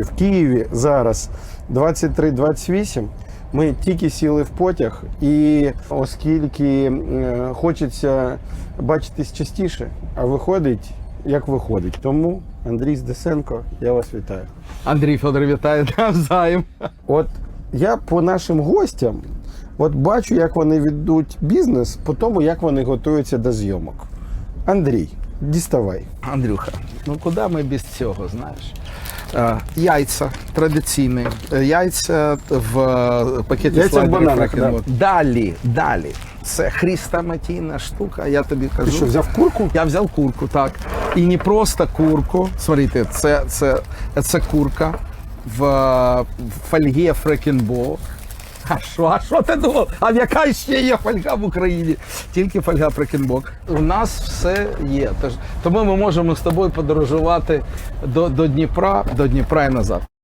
В Києві зараз 23-28. Ми тільки сіли в потяг, і оскільки хочеться бачитись частіше, а виходить, як виходить. Тому Андрій Здесенко, я вас вітаю. Андрій Федор вітає навзаєм. От я по нашим гостям от бачу, як вони ведуть бізнес, по тому, як вони готуються до зйомок. Андрій, діставай. Андрюха, ну куди ми без цього, знаєш? Е, яйця традиційні. Е, Яйця в пакеті Яйця в бананах, Фрекенбок. Далі, далі. Це хрестоматійна штука, я тобі кажу. Ти що, взяв курку? Я взяв курку, так. І не просто курку. Смотрите, це, це, це курка в, в фольгі Фрекенбо. А що, а що ти думав? А яка ще є фольга в Україні? Тільки фольга Фрекенбок. У нас все є. Тож, тому ми можемо з тобою подорожувати до, до Дніпра, до Дніпра і назад.